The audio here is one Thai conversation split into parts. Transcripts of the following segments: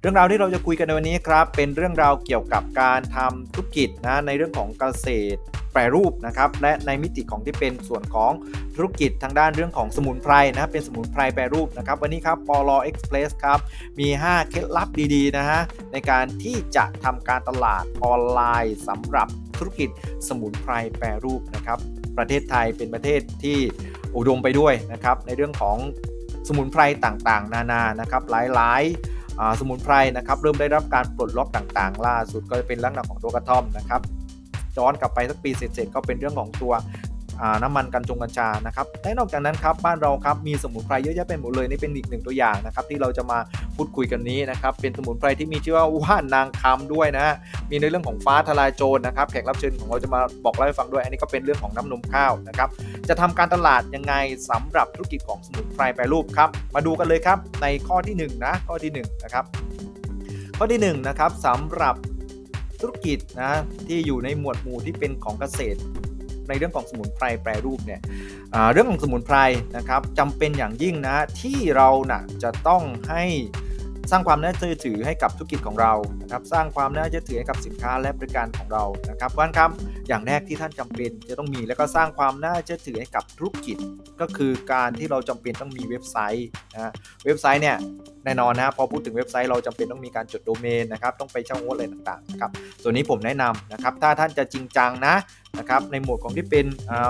เรื่องราวที่เราจะคุยกันในวันนี้ครับ เป็นเรื่องราวเกี่ยวกับการทำธุรกิจนะในเรื่องของเกษตรแปรรูปนะครับและในมิติของที่เป็นส่วนของธุรกิจทางด้านเรื่องของสมุนไพรนะเป็นสมุนไพรแปรรูปนะครับวันนี้ครับปลเอ็กซ์เพรสครับมี 5 เคล็ดลับดีๆนะฮะในการที่จะทำการตลาดออนไลน์สำหรับธุรกิจสมุนไพรแปรรูปนะครับประเทศไทยเป็นประเทศที่อุดมไปด้วยนะครับในเรื่องของสมุนไพรต่างๆ นานานะครับหลายๆ สมุนไพรนะครับเริ่มได้รับการปลดล็อกต่างๆ ล่าสุดก็จะเป็นลักษณะของตัวกระท่อมนะครับย้อนกลับไปสักปีเศษๆก็เป็นเรื่องของตัว น้ำมันกัญชงกัญชานะครับและนอกจากนั้นครับบ้านเราครับมีสมุนไพรเยอะแยะไปหมดเลยนี่เป็นอีกหนึ่งตัวอย่างนะครับที่เราจะมาพูดคุยกันนี้นะครับเป็นสมุนไพรที่มีชื่อว่าว่านนางคำด้วยนะมีในเรื่องของฟ้าทลายโจรนะครับแขกรับเชิญของเราจะมาบอกเล่าให้ฟังด้วย อันนี้ก็เป็นเรื่องของน้ำนมข้าวนะครับจะทำการตลาดยังไงสำหรับธุรกิจของสมุนไพรแปรรูปครับมาดูกันเลยครับในข้อที่1นนะข้อที่1นะครับข้อที่1นะครับสำหรับธุรกิจนะที่อยู่ในหมวดหมู่ที่เป็นของเกษตร ในเรื่องของสมุนไพรแปรรูปเนี่ยเรื่องของสมุนไพรนะครับจำเป็นอย่างยิ่งนะที่เรานะจะต้องให้สร้างความน่าเชื่อถือให้กับธุรกิจของเรานะครับ สร้างความน่าเชื่อถือให้กับสินค้าและบริการของเรา นะครับวันครับ อย่างแรกที่ท่านจำเป็นจะต้องมี แล้วก็สร้างความน่าเชื่อถือให้กับธุรกิจ ก็คือการที่เราจำเป็นต้องมีเว็บไซต์นะเว็บไซต์เนี่ยแน่นอนนะพอพูดถึงเว็บไซต์เราจำเป็นต้องมีการจดโดเมนนะครับ ต้องไปเช่างวดอะไรต่างๆนะครับ ส่วนนี้ผมแนะนำนะครับ ถ้าท่านจะจริงจังนะ นะครับในหมวดของที่เป็น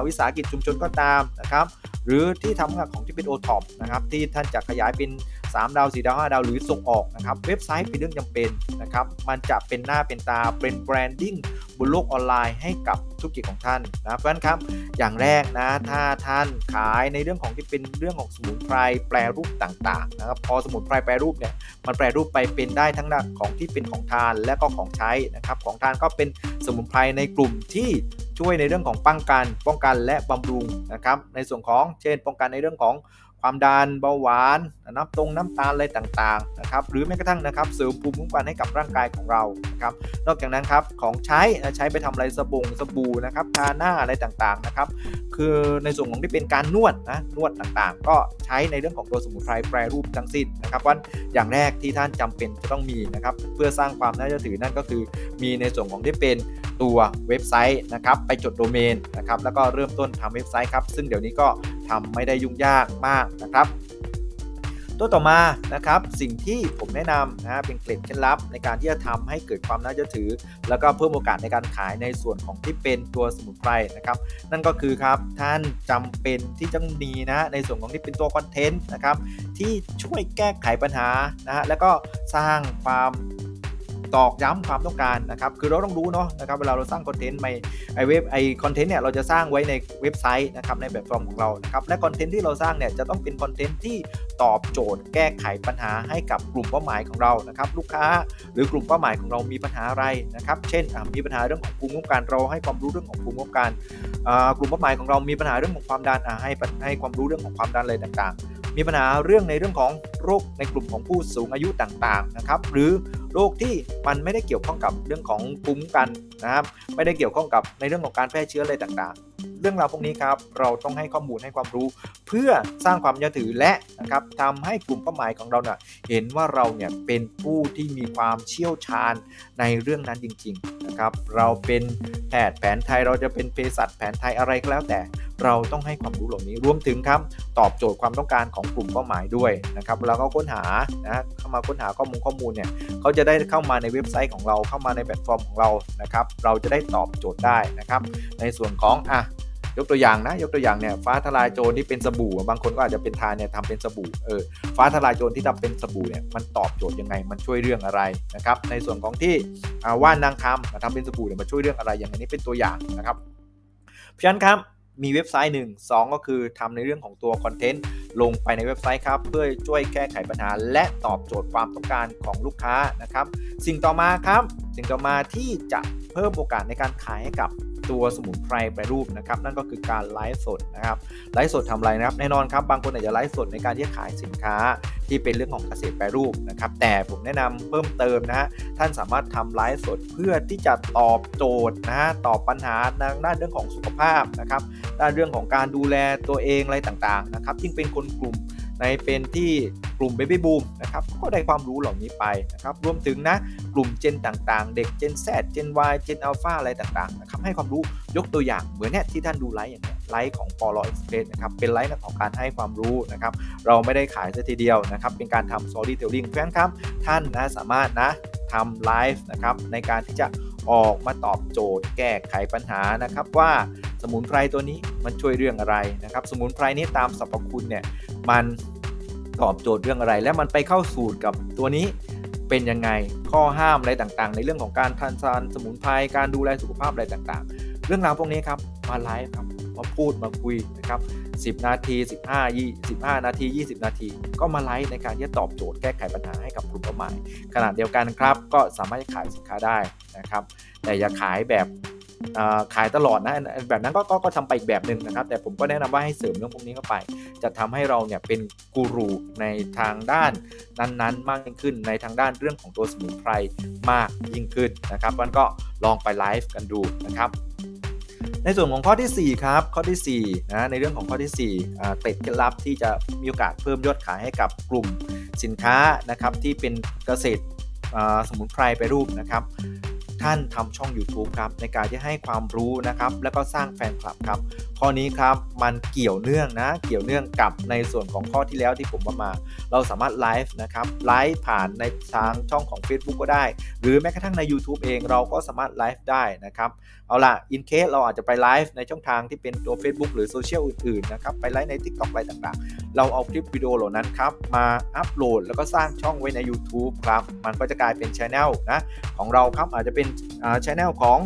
วิสาหกิจชุมชนก็ตามนะครับหรือที่ทำงานของที่เป็นโอท็อปนะครับที่ท่านจะขยายเป็น 3 ดาว 4 ดาว 5 ดาวหรือส่งออกนะครับเว็บไซต์เป็นเรื่องจำเป็นนะครับมันจะเป็นหน้าเป็นตาเป็นแบรนดิ้งบนโลกออนไลน์ให้กับธุรกิจของท่านนะเพราะฉะนั้นครับอย่างแรกนะถ้าท่านขายในเรื่องของที่เป็นเรื่องของสมุนไพรแปรรูปต่างๆนะครับพอสมุนไพรแปรรูปเนี่ยมันแปรรูปไปเป็นได้ทั้งของที่เป็นของทานและก็ของใช้นะครับของทานก็เป็นสมุนไพรในกลุ่มที่ช่วยในเรื่องของป้องกัน ป้องกันและบำรุงนะครับในส่วนของเช่นป้องกันในเรื่องของ ความดันเบาหวานน้ำตรงน้ำตาลอะไรต่างๆนะครับหรือแม้กระทั่งนะครับเสริมภูมิคุ้มกันให้กับร่างกายของเรานะครับนอกจากนั้นครับของใช้ใช้ไปทำอะไรสบู่สบู่นะครับทาหน้าอะไรต่างๆนะครับคือในส่วนของที่เป็นการนวดนะนวดต่างๆ ก็ใช้ในเรื่องของตัวสมุนไพรแปรรูปทั้งสิ้นนะครับว่าอย่างแรกที่ท่านจำเป็นจะต้องมีนะครับเพื่อสร้างความน่าเชื่อถือนั่นก็คือ มีในส่วนของที่เป็นตัวเว็บไซต์นะครับไปจดโดเมนนะครับแล้วก็เริ่มต้นทำเว็บไซต์ครับซึ่งเดี๋ยวนี้ก็ ทำไม่ได้ยุ่งยากมากนะครับ ตัวต่อมานะครับสิ่งที่ผมแนะนำนะเป็นเกล็ดเคล็ดลับในการที่จะทำให้เกิดความน่าเชื่อถือ แล้วก็เพิ่มโอกาสในการขายในส่วนของที่เป็นตัวสมุนไพรนะครับ นั่นก็คือครับท่านจำเป็นที่จะมีนะในส่วนของที่เป็นตัวคอนเทนต์นะครับที่ช่วยแก้ไขปัญหานะฮะแล้วก็สร้างความ ตอกย้ำความต้องการนะครับคือเราต้องรู้เนาะนะครับเวลาเราสร้างคอนเทนต์ใหม่ไอเว็บไอคอนเทนต์เนี่ยเราจะสร้างไว้ในเว็บไซต์นะครับในแบบฟอร์มของเรานะครับและคอนเทนต์ที่เราสร้างเนี่ยจะต้องเป็นคอนเทนต์ที่ตอบโจทย์แก้ไขปัญหาให้กับกลุ่มเป้าหมายของเรานะครับลูกค้าหรือกลุ่มเป้าหมายของเรามีปัญหาอะไรนะครับเช่นมีปัญหาเรื่องของภูมิคุ้มกันเราให้ความรู้เรื่องของภูมิคุ้มกันกลุ่มเป้าหมายของเรามีปัญหาเรื่องของความดันให้ให้ความรู้เรื่องของความดันเลยต่างๆ มีปัญหาเรื่องในเรื่องของโรคในกลุ่มของผู้สูงอายุต่างๆนะครับหรือโรคที่มันไม่ได้เกี่ยวข้องกับเรื่องของภูมิกันนะครับไม่ได้เกี่ยวข้องกับในเรื่องของการแพร่เชื้ออะไรต่างๆ เรื่องราวพวกนี้ครับเราต้องให้ข้อมูลให้ความรู้ เพื่อสร้างความยั่ถือและนะครับทำให้กลุ่มเป้าหมายของเราเนี่ยเห็นว่าเราเนี่ยเป็นผู้ที่มีความเชี่ยวชาญในเรื่องนั้นจริงๆนะครับเราเป็นแพทย์แผนไทยเราจะเป็นเภสัชแผนไทยอะไรก็แล้วแต่เราต้องให้ความรู้เหล่านี้รวมถึงครับตอบโจทย์ความต้องการของกลุ่มเป้าหมายด้วยนะครับเราก็ค้นหานะเข้ามาค้นหาข้อมูลข้อมูลเนี่ยเขาจะได้เข้ามาในเว็บไซต์ของเราเข้ามาในแพลตฟอร์มของเรานะครับ เราจะได้ตอบโจทย์ได้นะครับ ในส่วนของอะยกตัวอย่างนะยกตัวอย่างเนี่ยฟ้าทลายโจรที่เป็นสบู่ บางคนก็อาจจะเป็นทานเนี่ยทำเป็นสบู่เออฟ้าทลายโจรที่ทำเป็นสบู่เนี่ยมันตอบโจทย์ยังไงมันช่วยเรื่องอะไรนะครับในส่วนของที่ว่านนางคำมาทำเป็นสบู่เนี่ยมันช่วยเรื่องอะไรอย่างนี้เป็นตัวอย่างนะครับเพราะฉะนั้นครับ มีเว็บไซต์หนึ่งสองก็คือทำในเรื่องของตัวคอนเทนต์ลงไปในเว็บไซต์ครับ เพื่อช่วยแก้ไขปัญหา และตอบโจทย์ความต้องการของลูกค้านะครับ สิ่งต่อมาครับ สิ่งต่อมาที่จะเพิ่มโอกาสในการขายให้กับตัวสมุนไพรแปรรูปนะครับนั่นก็คือการไลฟ์สดนะครับไลฟ์สดทำอะไรนะครับแน่นอนครับบางคนอาจจะไลฟ์สดในการที่ขายสินค้า ที่เป็นเรื่องของเกษตรแปรรูปนะครับ แต่ผมแนะนำเพิ่มเติมนะฮะท่านสามารถทำไลฟ์สดเพื่อที่จะตอบโจทย์นะฮะตอบปัญหาในด้านเรื่องของสุขภาพนะครับด้านเรื่องของการดูแลตัวเองอะไรต่างๆนะครับยิ่งเป็นคนกลุ่มในเป็นที่กลุ่ม Baby Boom นะครับก็ได้ความรู้เหล่านี้ไปนะครับรวมถึงนะกลุ่มเจนต่างๆ เด็กเจน Z เจน Y เจน Alpha อะไรต่างๆนะครับให้ความรู้ยกตัวอย่างเหมือนเนี่ยที่ท่านดูไลฟ์อย่างเนี้ย ไลฟ์ของปอลเอ็กซ์เพรสนะครับเป็นไลฟ์ของการให้ความรู้นะครับเราไม่ได้ขายซะทีเดียวนะครับเป็นการทำ storytelling เพราะฉะนั้นครับท่านนะสามารถนะทำไลฟ์นะครับในการที่จะออกมาตอบโจทย์แก้ไขปัญหานะครับว่าสมุนไพรตัวนี้มันช่วยเรื่องอะไรนะครับสมุนไพรนี้ตามสรรพคุณเนี่ยมันตอบโจทย์เรื่องอะไร และมันไปเข้าสูตรกับตัวนี้เป็นยังไงข้อห้ามอะไรต่างๆ ในเรื่องของการทานซานสมุนไพรการดูแลสุขภาพอะไรต่างๆ เรื่องราวพวกนี้ครับมาไลฟ์ครับ มาพูดมาคุยนะครับ10 นาที 15 25 นาที 20 นาที ก็มาไลฟ์ในการที่จะตอบโจทย์แก้ไขปัญหาให้กับกลุ่มเป้าหมายขนาดเดียวกันครับ ก็สามารถขายสินค้าได้นะครับ แต่อย่าขายแบบขายตลอดนะแบบนั้นก็กก็ทำไปอีกแบบหนึ่งนะครับ แต่ผมก็แนะนำว่าให้เสริมเรื่องพวกนี้เข้าไป จะทำให้เราเนี่ยเป็นกูรูในทางด้านนั้นๆ มากยิ่งขึ้น ในทางด้านเรื่องของตัวสมุนไพรมากยิ่งขึ้นนะครับมันก็ลองไปไลฟ์กันดูนะครับ ในส่วนของข้อที่ 4 ครับ ข้อที่ 4 นะ ในเรื่องของข้อที่4เต็ดเคล็ดลับที่จะมีโอกาสเพิ่มยอดขายให้กับกลุ่มสินค้านะครับที่เป็นเกษตรสมุนไพรไปรูปนะครับ ท่านทำช่อง YouTube ครับในการที่ให้ความรู้นะครับ แล้วก็สร้างแฟนคลับครับ ข้อนี้ครับมันเกี่ยวเนื่องนะ เกี่ยวเนื่องกับในส่วนของข้อที่แล้วที่ผมว่ามา เราสามารถไลฟ์นะครับไลฟ์ผ่านในทางช่องของ Facebook ก็ได้ หรือแม้กระทั่งใน YouTube เองเราก็สามารถไลฟ์ได้นะครับเอาล่ะอินเคสเราอาจจะไปไลฟ์ในช่องทางที่เป็นตัว Facebook หรือโซเชียลอื่นๆนะครับไปไลฟ์ใน TikTok อะไรต่างๆ เราเอาคลิปวิดีโอเหล่านั้นครับมาอัปโหลดแล้วก็สร้างช่องไว้ใน YouTube ครับมันก็จะกลายเป็นช anel นะของเราครับอาจจะเป็นช anel ของ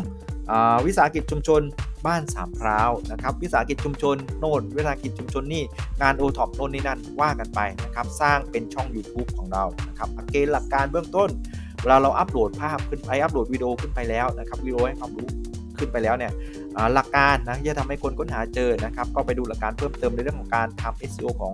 วิสาหกิจชุมชน บ้านสามพร้าวนะครับวิสาหกิจชุมชนโน่นวิสาหกิจชุมชนนี่งานโอท็อปโน่นนี่นั่นว่ากันไปนะครับสร้างเป็นช่อง YouTube ของเรานะครับเกณฑ์หลักการเบื้องต้นเวลาเราอัปโหลดภาพขึ้นไปอัปโหลดวิดีโอขึ้นไปแล้วนะครับวิดีโอให้ความรู้ขึ้นไปแล้วเนี่ยหลักการนะจะทำให้คนค้นหาเจอนะครับก็ไปดูหลักการเพิ่มเติมในเรื่องของการทำ SEO ของ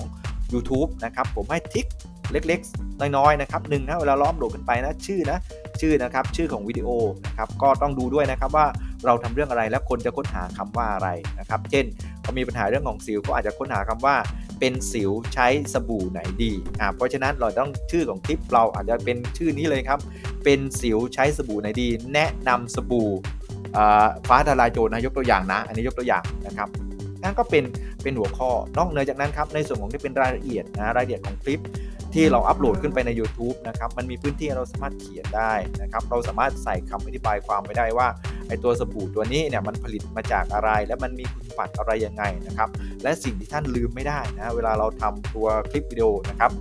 YouTube นะครับผมให้ทิกเล็กๆ น้อยๆนะครับหนึ่งนะเวลาล้อมโหลดขึ้นไปนะชื่อนะชื่อนะครับชื่อของวิดีโอนะครับก็ต้องดูด้วยนะครับว่า เราทำเรื่องอะไรและคนจะค้นหาคำว่าอะไรนะครับ เช่นเขามีปัญหาเรื่องของสิวก็อาจจะค้นหาคำว่าเป็นสิวใช้สบู่ไหนดีอ่าเพราะฉะนั้นเราต้องชื่อของคลิปเราอาจจะเป็นชื่อนี้เลยครับ เป็นสิวใช้สบู่ไหนดี แนะนำสบู่ฟ้าทลายโจรนะยกตัวอย่างนะ อันนี้ยกตัวอย่างนะครับนั่นก็เป็นเป็นหัวข้อนอกเหนือจากนั้นครับในส่วนของที่เป็นรายละเอียดนะรายละเอียดของคลิป ที่เราอัปโหลดขึ้นไปใน YouTube นะครับมันมีพื้นที่เราสามารถเขียนได้นะครับเราสามารถใส่คำอธิบายความไปได้ว่าไอตัวสบู่ตัวนี้เนี่ยมันผลิตมาจากอะไร และมันมีคุณสมบัติอะไรยังไงนะครับและสิ่งที่ท่านลืมไม่ได้นะเวลาเราทำตัวคลิปวิดีโอนะครับ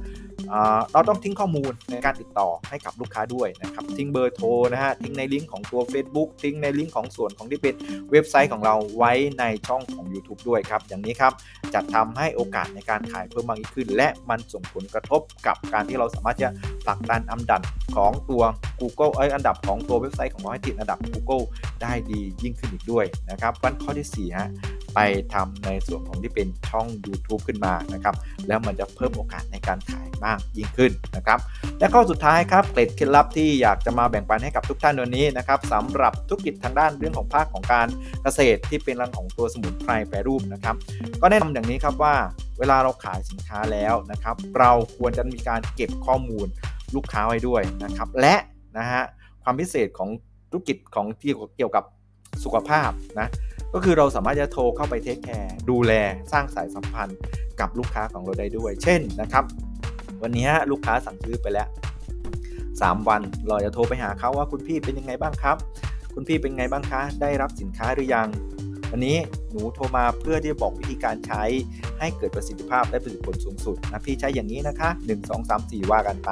เราต้องทิ้งข้อมูลในการติดต่อให้กับลูกค้าด้วยนะครับ ทิ้งเบอร์โทรนะฮะ ทิ้งในลิงก์ของตัว Facebook ทิ้งในลิงก์ของส่วนของที่เป็นเว็บไซต์ของเราไว้ในช่องของ YouTube ด้วยครับ อย่างนี้ครับจะทำให้โอกาสในการขายเพิ่มมากขึ้น และมันส่งผลกระทบกับการที่เราสามารถจะผลักดันอันดับของตัว Google เอ้ยอันดับของตัวเว็บไซต์ของเราให้ติดอันดับ Google ได้ดียิ่งขึ้นอีกด้วยนะครับวันข้อที่4ฮะ ไปทำในส่วนของที่เป็นช่อง YouTube ขึ้นมานะครับแล้วมันจะเพิ่มโอกาสในการขายมากยิ่งขึ้นนะครับและข้อสุดท้ายครับเกร็ดเคล็ดลับที่อยากจะมาแบ่งปันให้กับทุกท่านวันนี้นะครับสำหรับธุรกิจทางด้านเรื่องของภาคของการเกษตรที่เป็นรังของตัวสมุนไพรแปรรูปนะครับก็แนะนำอย่างนี้ครับว่าเวลาเราขายสินค้าแล้วนะครับเราควรจะมีการเก็บข้อมูลลูกค้าไว้ด้วยนะครับและนะฮะความพิเศษของธุรกิจของที่เกี่ยวกับสุขภาพนะ ก็คือเราสามารถจะโทรเข้าไปเทคแคร์ดูแลสร้างสายสัมพันธ์กับลูกค้าของเราได้ด้วย เช่นนะครับ วันนี้ลูกค้าสั่งซื้อไปแล้ว 3 วันเราจะโทรไปหาเขาว่าคุณพี่เป็นยังไงบ้างครับ คุณพี่เป็นไงบ้างคะ ได้รับสินค้าหรือยัง วันนี้หนูโทรมาเพื่อที่จะบอกวิธีการใช้ให้เกิดประสิทธิภาพและประสิทธิผลสูงสุดนะพี่ใช้อย่างนี้นะคะ 1 2 3 4 ว่ากันไป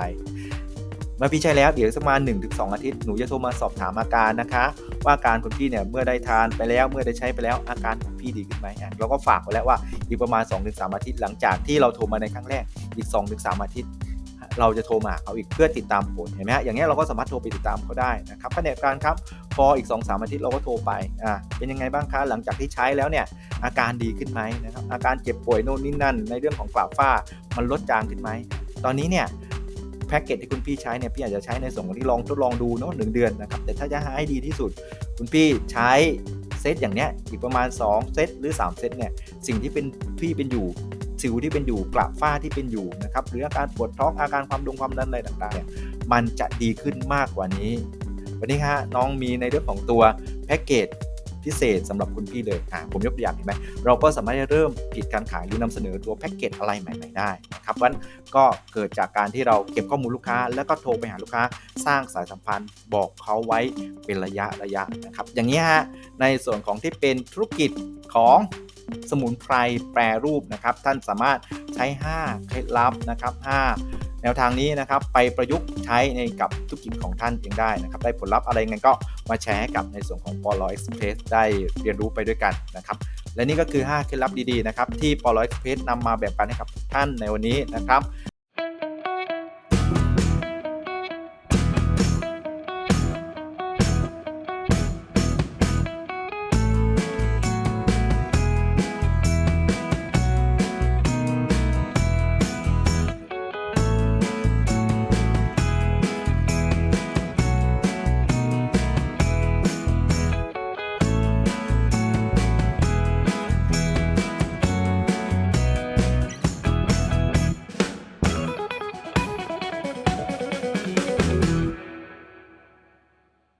มื่อพี่ใช้แล้วเดี๋ยวสักประมาณ1-2 อาทิตย์หนูจะโทรมาสอบถามอาการนะคะ ว่าการคุณพี่เนี่ยเมื่อได้ทานไปแล้วเมื่อได้ใช้ไปแล้วอาการของพี่ดีขึ้นไหมเราก็ฝากไว้แล้วว่าอีกประมาณ 2-3 อาทิตย์หลังจากที่เราโทรมาในครั้งแรกอีก 2-3 อาทิตย์เราจะโทรมาเขาอีกเพื่อติดตามผลเห็นไหมฮะอย่างเงี้ยเราก็สามารถโทรไปติดตามเขาได้นะครับขณะการครับพออีก2-3อาทิตย์เราก็โทรไปอ่าเป็นยังไงบ้างคะหลังจากที่ใช้แล้วเนี่ยอาการดีขึ้นไหมนะครับอาการเจ็บป่วยโน่นนี่นั่นในเรื่องของกราฝ้ามันลดจางขึ้นไหมตอนนี้เนี่ย แพ็กเกจที่คุณพี่ใช้เนี่ยพี่อาจจะใช้ในส่วนของที่ลองทดลองดูเนาะหนึ่งเดือนนะครับแต่ถ้าจะให้ดีที่สุด คุณพี่ใช้เซตอย่างเนี้ยอีกประมาณ 2 เซตหรือ 3 เซตเนี่ยสิ่งที่เป็นพี่เป็นอยู่สิวที่เป็นอยู่กระฝ้าที่เป็นอยู่นะครับหรืออาการปวดท้องอาการความดงความดันอะไรต่างๆเนี่ยมันจะดีขึ้นมากกว่านี้ วันนี้ฮะน้องมีในเรื่องของตัวแพ็กเกจ พิเศษสำหรับคุณพี่เลยอ่าผมยกตัวอย่างเห็นไหมเราก็สามารถเริ่มกิจการขายหรือนำเสนอตัวแพ็กเกจอะไรใหม่ๆได้นะครับวันก็เกิดจากการที่เราเก็บข้อมูลลูกค้า แล้วก็โทรไปหาลูกค้า สร้างสายสัมพันธ์บอกเขาไว้เป็นระยะระยะนะครับอย่างนี้ฮะในส่วนของที่เป็นธุรกิจของสมุนไพรแปรรูปนะครับ ท่านสามารถใช้ 5 เคล็ดลับนะครับ 5 แนวทางนี้นะครับไปประยุกต์ใช้ในกับธุรกิจของท่านเองได้นะครับ ได้ผลลัพธ์อะไรเงี้ยก็มาแชร์ให้กับในส่วนของปอลอเอ็กซ์เพรสได้เรียนรู้ไปด้วยกันนะครับและนี่ก็คือ 5 เคล็ดลับดีๆนะครับที่ปอลอเอ็กซ์เพรสนำมาแบ่งปันให้กับทุกท่านในวันนี้นะครับ